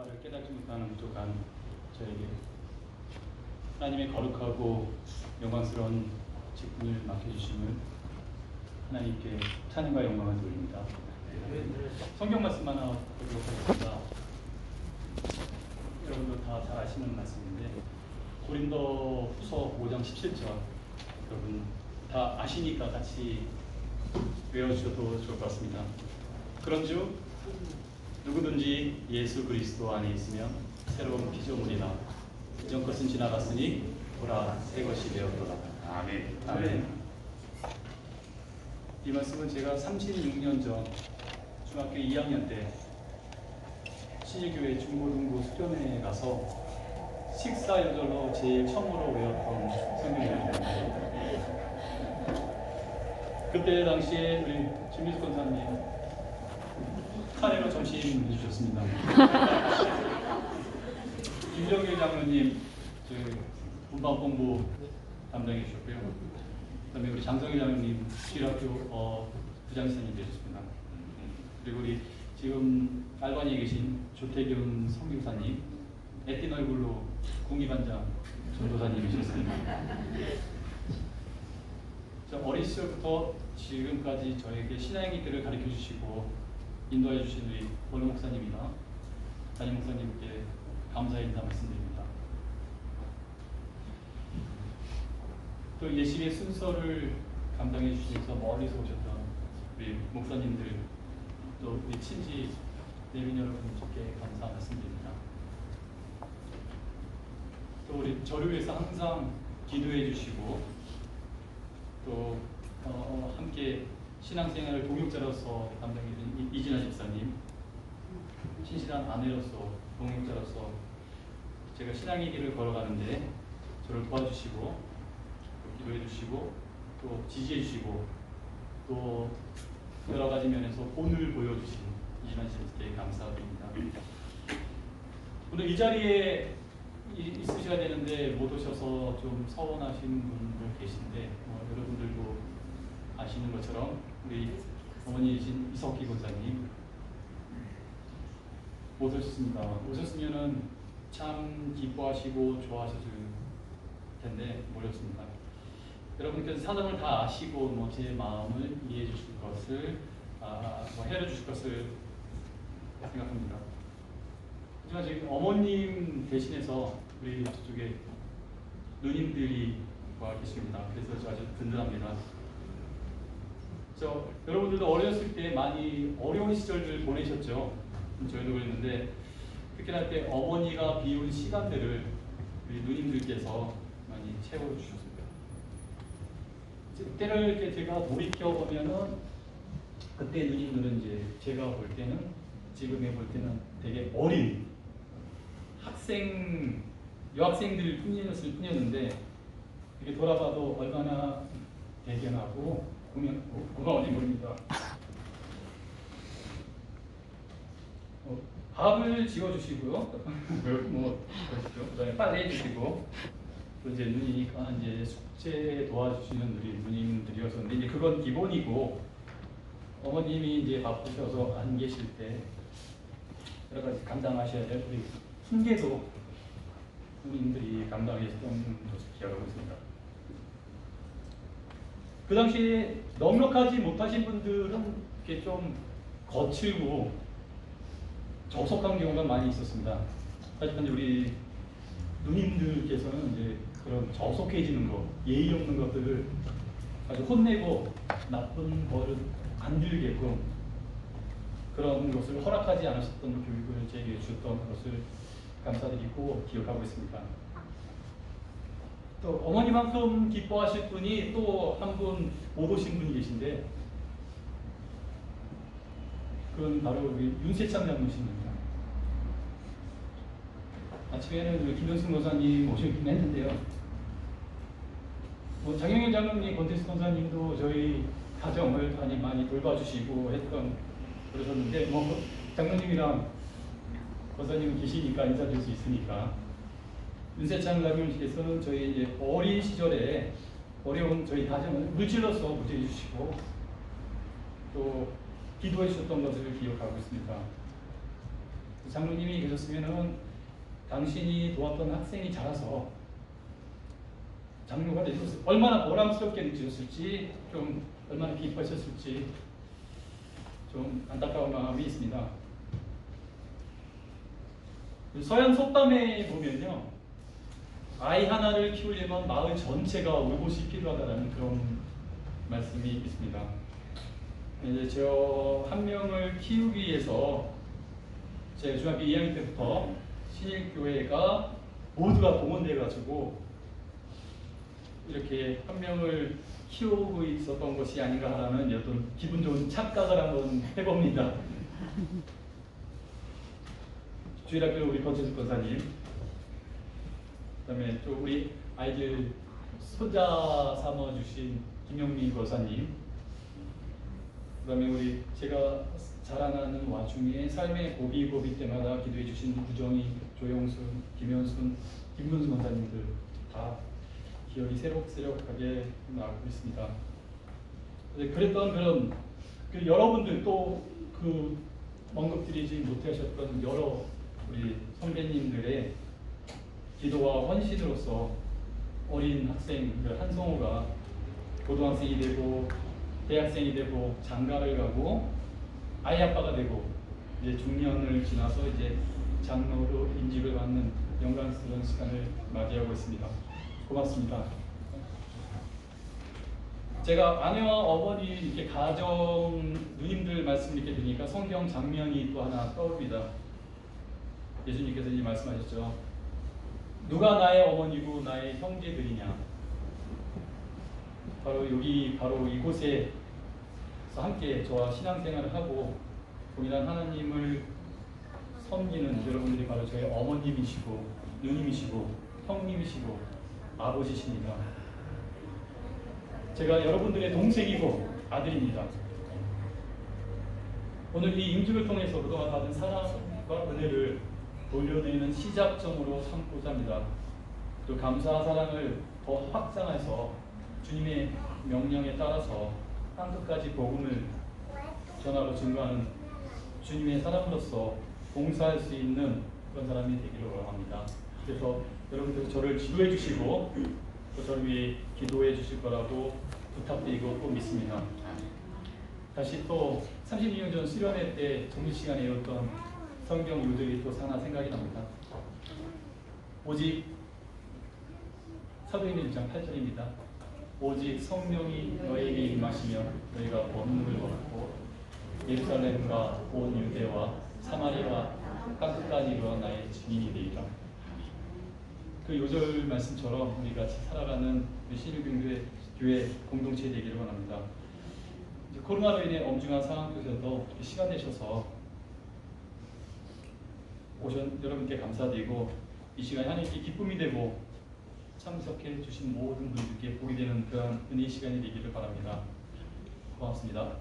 바를 깨닫지 못하는 부족한 저에게 하나님의 거룩하고 영광스러운 직분을 맡겨주심을 하나님께 찬양과 영광을 돌립니다. 성경 말씀 하나 보도록 하겠습니다. 여러분도 다 잘 아시는 말씀인데 고린도 후서 5장 17절 여러분 다 아시니까 같이 외워주셔도 좋을 것 같습니다. 그런즉 누구든지 예수 그리스도 안에 있으면 새로운 피조물이나 이전 것은 지나갔으니 보라 새 것이 되었도다. 아멘. 아멘. 이 말씀은 제가 36년 전 중학교 2학년 때 신일교회 중고등부 수련회에 가서 식사 요절로 제일 처음으로 외웠던 성경이었는데 그때 당시에 우리 김민수 권사님 카레로 점심 해주셨습니다. 김정일 장로님 저희 문방공부 담당해 주셨고요. 그다음에 우리 장성일 장로님 실학교 어, 부장이사님 되셨습니다. 그리고 우리 지금 알바니에 계신 조태균 성교사님 애띤 얼굴로 국미반장 전도사님이셨습니다. 저 어린 시절부터 지금까지 저에게 신앙의 길을 가르쳐 주시고 인도해 주신 우리 원우 목사님이나 담임 목사님께 감사의 인사 말씀드립니다. 또 예식의 순서를 감당해 주시면서 멀리서 오셨던 우리 목사님들 또 우리 친지 내민 여러분께 감사 말씀드립니다. 또 우리 저를 위해서 항상 기도해 주시고 또 어, 함께 신앙생활을 동역자로서 담당해 주신 이- 이진아 집사님 신실한 아내로서 동역자로서 제가 신앙의 길을 걸어가는데 저를 도와주시고 또 기도해 주시고 또 지지해 주시고 또 여러 가지 면에서 본을 보여주신 이진아 씨께 감사드립니다. 오늘 이 자리에 이- 있으셔야 되는데 못 오셔서 좀 서운하신 분들 계신데 어, 여러분들도 아시는 것처럼 우리 어머니이신 이석기 권사님 못 오셨습니다. 오셨으면은 참 기뻐하시고 좋아하셨을 텐데 못 오셨습니다. 여러분께서 사정을 다 아시고 뭐 제 마음을 이해해 주실 것을 아, 뭐 해려 주실 것을 생각합니다. 하지만 지금 어머님 대신해서 우리 저쪽에 누님들이 와 계십니다. 그래서 저 아주 든든합니다. 저 여러분들도 어렸을 때 많이 어려운 시절들 보내셨죠. 저희도 그랬는데 특히나 때 어머니가 비운 시간들을 우리 누님들께서 많이 채워주셨습니다. 때를 이렇게 제가 돌이켜 보면은 그때 누님들은 이제 제가 볼 때는 지금에 볼 때는 되게 어린 학생 여학생들 뿐이었을 뿐이었는데 이렇게 돌아봐도 얼마나 대견하고 고명, 고마운지 모릅니다. 어, 밥을 지어주시고요. 뭐 그러시죠. 그 다음에 빨래 해주시고 또 이제 누니까 이제 숙제 도와주시는 우리 누님들이었었는데 이제 그건 기본이고 어머님이 이제 바쁘셔서 안 계실 때 여러 가지 감당하셔야 될 우리 훈계도 누님들이 감당했던 것을 기억하고 있습니다. 그 당시에 넉넉하지 못하신 분들은 이렇게 좀 거칠고 저속한 경우가 많이 있었습니다. 하지만 우리 누님들께서는 이제 그런 저속해지는 거, 예의 없는 것들을 아주 혼내고 나쁜 버릇 안 들게끔 그런 것을 허락하지 않으셨던 교육을 제게 주셨던 것을 감사드리고 기억하고 있습니다. 또 어머니만큼 기뻐하실 분이 또 한 분 못 오신 분이 계신데 그건 바로 우리 윤세창 장로십니다. 아침에는 우리 김현승 권사님 오셨긴 했는데요. 뭐 장영현 장로님, 권태수 권사님도 저희 가정을 많이 많이 돌봐주시고 했던 그러셨는데 뭐 장로님이랑 권사님은 계시니까 인사드릴 수 있으니까 윤세창 장로님께서는 저희 이제 어린 시절에 어려운 저희 가정을 물질로서 무죄해 주시고 또 기도해 주셨던 것을 기억하고 있습니다. 장로님이 계셨으면은 당신이 도왔던 학생이 자라서 장로가 되셨을 얼마나 보람스럽게 느끼셨을지 좀 얼마나 기뻐하셨을지 좀 안타까운 마음이 있습니다. 서현 속담에 보면요. 아이 하나를 키우려면 마을 전체가 울곳이 필요하다는 그런 말씀이 있습니다. 이제 저 한 명을 키우기 위해서 제가 중학교 2학년 때부터 신일교회가 모두가 동원돼 가지고 이렇게 한 명을 키우고 있었던 것이 아닌가 하는 어떤 기분 좋은 착각을 한번 해봅니다. 주일학교 우리 권재수 권사님, 그다음에 또 우리 아이들 소자 삼아 주신 김영민 권사님, 그다음에 우리 제가 자라나는 와중에 삶의 고비고비 때마다 기도해 주신 구정희, 조영순, 김현순, 김문수 권사님들 다 기억이 새록새록하게 나오고 있습니다. 네, 그랬던 그런 그 여러분들 또 그 언급드리지 못하셨던 여러 우리 선배님들의 기도와 헌신으로서 어린 학생 그 한성호가 고등학생이 되고 대학생이 되고 장가를 가고 아이 아빠가 되고 이제 중년을 지나서 이제 장로로 인직을 받는 영광스러운 시간을 맞이하고 있습니다. 고맙습니다. 제가 아내와 어머니 이렇게 가정 누님들 말씀 이렇게 드리니까 성경 장면이 또 하나 떠오릅니다. 예수님께서 이 말씀하셨죠. 누가 나의 어머니고 나의 형제들이냐? 바로 여기 바로 이곳에 함께 저와 신앙생활을 하고 동일한 하나님을 섬기는 여러분들이 바로 저의 어머님이시고 누님이시고 형님이시고 아버지십니다. 제가 여러분들의 동생이고 아들입니다. 오늘 이 임주를 통해서 그동안 받은 사랑과 은혜를 돌려드리는 시작점으로 삼고자 합니다. 그 감사한 사랑을 더 확장해서 주님의 명령에 따라서 땅 끝까지 복음을 전하고 증거하는 주님의 사람으로서 봉사할 수 있는 그런 사람이 되기를 원합니다. 그래서 여러분들 저를 지도해 주시고 또 저를 위해 기도해 주실 거라고 부탁드리고 또 믿습니다. 다시 또 32년 전 수련회 때 정리시간에 읽었던 성경 요절이 또 하나 생각이 납니다. 오직 사도행전 1장 8절입니다. 오직 성령이 너에게 임하시며 너희가 권능을 얻고 예루살렘과 온 유대와 사마리아 땅끝까지 이르러 나의 증인이 되리라. 그 요절 말씀처럼 우리 같이 살아가는 신일교회 교회 공동체 되기를 원합니다. 코로나로 인해 엄중한 상황 속에서도 시간 내셔서 오신 여러분께 감사드리고 이 시간 하나님께 기쁨이 되고 참석해 주신 모든 분들께 복이 되는 그런 은혜 시간이 되기를 바랍니다. 고맙습니다.